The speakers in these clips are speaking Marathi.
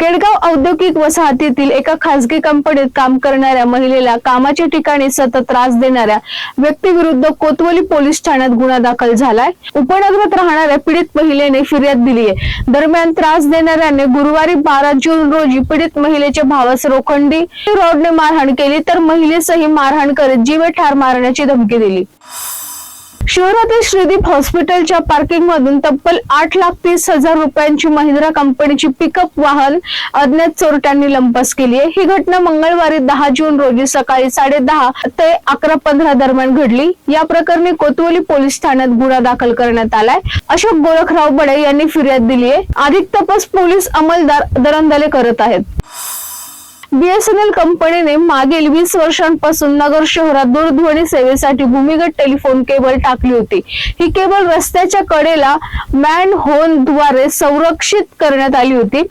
केडगाव औद्योगिक वसाहतीतील एका खासगी कंपनीत काम करणाऱ्या महिलेला कामाच्या ठिकाणी सतत त्रास देणाऱ्या व्यक्तीविरुद्ध कोतवली पोलीस ठाण्यात गुन्हा दाखल झालाय. उपनगरात राहणाऱ्या पीडित महिलेने फिर्याद दिली आहे. दरम्यान त्रास देणाऱ्याने गुरुवारी बारा जून रोजी पीडित महिलेच्या भावास रोखंडी रॉडने मारहाण केली तर महिलेसही मारहाण करत जीवे ठार मारण्याची धमकी दिली. शहरातील श्रीदीप हॉस्पिटलच्या पार्किंग मधून तब्बल आठ लाख तीस हजार रुपयांची महिंद्रा कंपनीची पिकअप वाहन अज्ञात चोरट्यांनी लंपास केली आहे. ही घटना मंगळवारी दहा जून रोजी सकाळी साडे दहा ते अकरा पंधरा दरम्यान घडली. या प्रकरणी कोतवली पोलीस ठाण्यात गुन्हा दाखल करण्यात आलाय. अशोक गोरखराव बडे यांनी फिर्याद दिली आहे. अधिक तपास पोलीस अंमलदार दरंदाले करत आहेत. बीएसएनएल कंपनीने मागील वीस वर्षांपासून नगर शहरात दूरध्वनी सेवेसाठी भूमिगत टेलिफोन केबल टाकली होती. ही केबल रस्त्याच्या कडेला मॅन होनद्वारे संरक्षित करण्यात आली होती.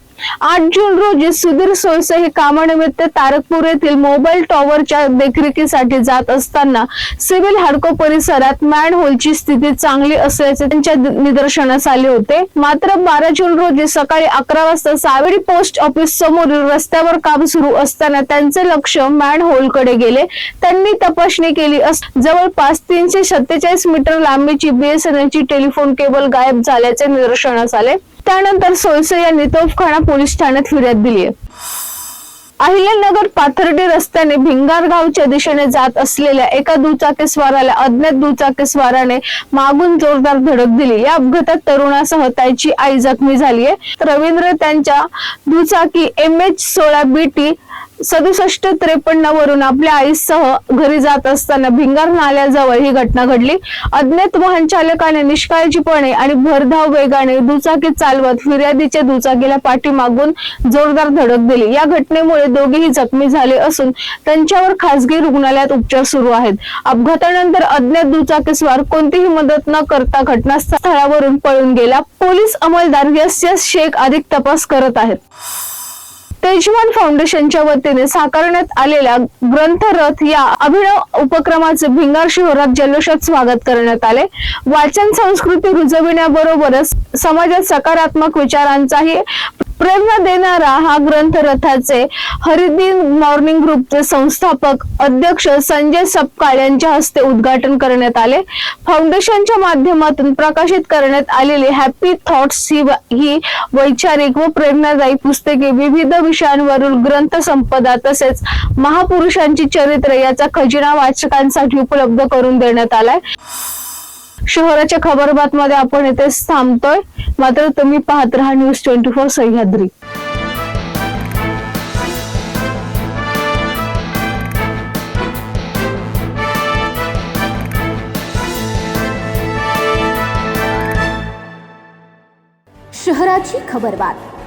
आठ जून रोजी सुधीर सोयसे हे कामानिमित्त तारकपूर येथील मोबाईल टॉवरच्या देखरेखीसाठी जात असताना सिव्हिल हाडको परिसरात मॅन होलची स्थिती चांगली असल्याचे त्यांच्या निदर्शनास आले होते. मात्र बारा जून रोजी सकाळी अकरा वाजता सावेडी पोस्ट ऑफिस समोरील रस्त्यावर काम सुरू असताना त्यांचे लक्ष मॅनहोलकडे गेले. त्यांनी तपासणी केली अस जवळपास तीनशे सत्तेचाळीस मीटर लांबीची बीएसएनएल ची टेलिफोन केबल गायब झाल्याचे निदर्शनास आले. त्यानंतर सोयसे यांनी तोफखाना पोलीस ठाण्यात फिर्याद दिली आहे. अहिल्यानगर पाथर्डी रस्त्याने भिंगारगावच्या दिशेने जात असलेल्या एका दुचाकी स्वाराला अज्ञात दुचाकी स्वाराने मागून जोरदार धडक दिली. या अपघातात तरुणासह त्याची आई जखमी झाली आहे. रवींद्र त्यांच्या दुचाकी एम एच सोळा बी टी सदुसष्ट त्रेपन्न वरून आपल्या आईसह घरी जात असताना भिंगार नाल्याजवळ ही घटना घडली. अज्ञात वाहन चालकाने निष्काळजीपणे आणि भरधाव वेगाने दुचाकी चालवत फिर्यादीच्या दुचाकीला पाठीमागून जोरदार धडक दिली. या घटनेमुळे दोघेही जखमी झाले असून त्यांच्यावर खासगी रुग्णालयात उपचार सुरू आहेत. अपघातानंतर अज्ञात दुचाकीस्वार कोणतीही मदत न करता घटनास्थळावरून पळून गेला. पोलीस अंमलदार यस यस शेख अधिक तपास करत आहेत. तेजवान फाउंडेशनच्या वतीने साकारण्यात आलेल्या ग्रंथरथ या अभिनव उपक्रमाचे भिंगार शहरात जल्लोषात स्वागत करण्यात आले. वाचन संस्कृती रुजविण्याबरोबरच समाजात सकारात्मक विचारांचाही प्रेरणा देणारा हा ग्रंथरथाचे हरिदिन मॉर्निंग ग्रुपचे संस्थापक अध्यक्ष संजय सपकाळ यांच्या हस्ते उद्घाटन करण्यात आले. फाउंडेशनच्या माध्यमातून प्रकाशित करण्यात आलेली हॅपी थॉट्स ही वैचारिक व प्रेरणादायी पुस्तके विविध विषय ग्रंथ संपदा तसेच महापुरुषांची चरित्र याचा खजिना वाचकांसाठी उपलब्ध करून देण्यात आलाय. शहराच्या खबरबात मध्ये आपण इथेच थांबतोय. मात्र तुम्ही पाहत राहा न्यूज ट्वेंटी फोर सह्याद्री. शहराची खबरबात.